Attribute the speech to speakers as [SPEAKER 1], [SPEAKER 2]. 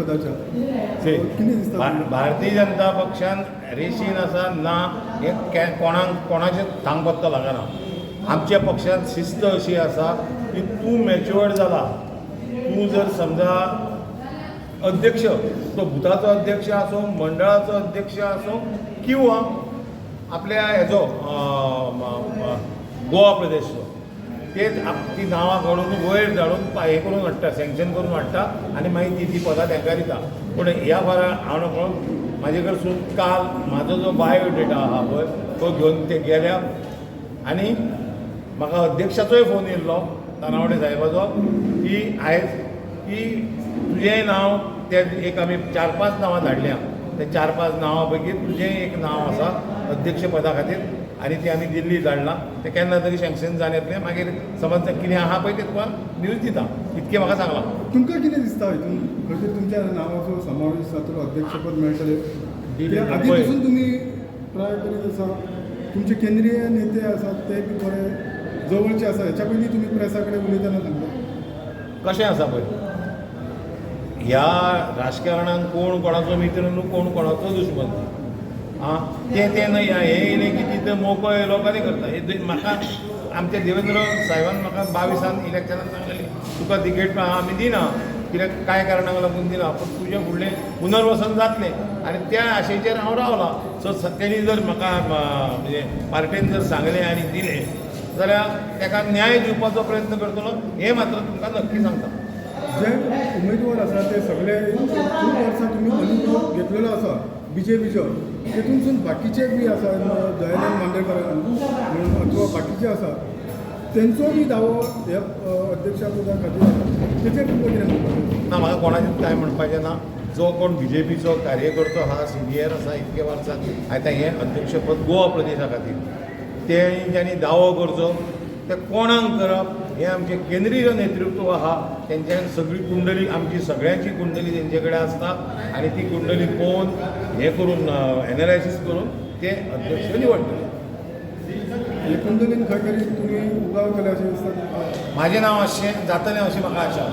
[SPEAKER 1] पदाच्या. कितें दिसता तुमकां?
[SPEAKER 2] भारतीय जनता पक्षान रेशीन आसा ना हे कोणाक कोणाचें थांग पत्तो लागना आमच्या पक्षांत शिस्त अशी आसा की तूं मॅच्युअर्ड जाला तूं जर समजा अध्यक्ष तो भुताचो अध्यक्ष आसूं मंडळाचो अध्यक्ष आसूं किंवा आपल्या हेजो गोवा प्रदेशचो. तेच आप- ती नांवां काडून वयर धाडून हे करून हाडटा सँक्शन करून हाडटा आनी मागीर ती ती पदां तांकां दिता पूण ह्या फारा हांव म्हणून म्हाजे कडसून काल म्हाजो जो बायोडेटा आहा पळय तो घेवन ते गेल्या आनी म्हाका अध्यक्षाचोय फोन येयल्लो तानावडे साहेबाचो की आयज की तुजेंय नांव ते एक आमी चार पांच नांवां धाडल्या. ते चार पांच नांवां पैकी तुजेंय एक नांव आसा अध्यक्ष पदा खातीर आनी ती आमी दिल्ली धाडलां ते केन्ना तरी सँक्शन जावन येतलें मागीर समज कितें आहा पळय तें तुका न्यूज दिता इतकें म्हाका सांगलां.
[SPEAKER 1] तुमकां कितें दिसता हितून खंय तरी तुमच्या नांवाचो समावेश जातलो अध्यक्षपद मेळटलें आदी. पसून तुमी ट्राय करीत आसा तुमचे केंद्रीय नेते आसात ते बी बरे जवळचे आसा हेच्या पयलीं तुमी प्रेसा कडेन उलयतना सांगता.
[SPEAKER 2] कशें आसा पळय ह्या राजकारणान कोण कोणाचो मित्र न्हू कोण कोणाचो दुश्मन? आं तें तें न्हय आं, हे येयलें की तिथं मोकळ लोकांनी करता. हे म्हाका आमच्या देवेंद्र साहेबान म्हाका बावीसान इलेक्शनान सांगलेलें तुका तिकेट आमी दिना. कित्याक कांय कारणाक लागून दिना पूण तुजें फुडलें पुनर्वसन जातलें. आनी त्या आशेचेर हांव रावलां. सो स- जर म्हाका म्हणजे पार्टेन जर सांगलें आनी दिलें जाल्यार ताका न्याय दिवपाचो प्रयत्न करतलो हें मात्र तुमकां नक्की सांगता.
[SPEAKER 1] जे उमेदवार आसा ते सगळे खूप वर्सां तुमी अनुभव घेतलेलो आसा बी जे तेतूनसून बाकीचे बी आसा दयानंद मांडेकर म्हणून बाकीचे आसा त्यांचो बी दावो हे अध्यक्षा पदा खातीर तेचे तेचेर तुमकां कितें म्हणपाचें
[SPEAKER 2] ना म्हाका कोणाचें कांय म्हणपाचें ना जो कोण बी जे पीचो कार्यकर्तो आहा सिनियर आसा इतके वर्सां आतां हें अध्यक्षपद गोवा प्रदेशा खातीर तेंच्यांनी दावो करचो ते कोणाक करप? हें आमचें केंद्रीय नेतृत्व आहा. तेंच्यान सगळी कुंडली आमची सगळ्यांची कुंडली तेंचे कडेन आसता आनी ती कुंडली पळोवन हें करून एनालायसीस करून ते अध्यक्ष निवडटले
[SPEAKER 1] एकंदरीत खंय तरी तुमी उगाव केले अशें दिसता
[SPEAKER 2] म्हाजें नांव अशें जातलें अशी म्हाका आशा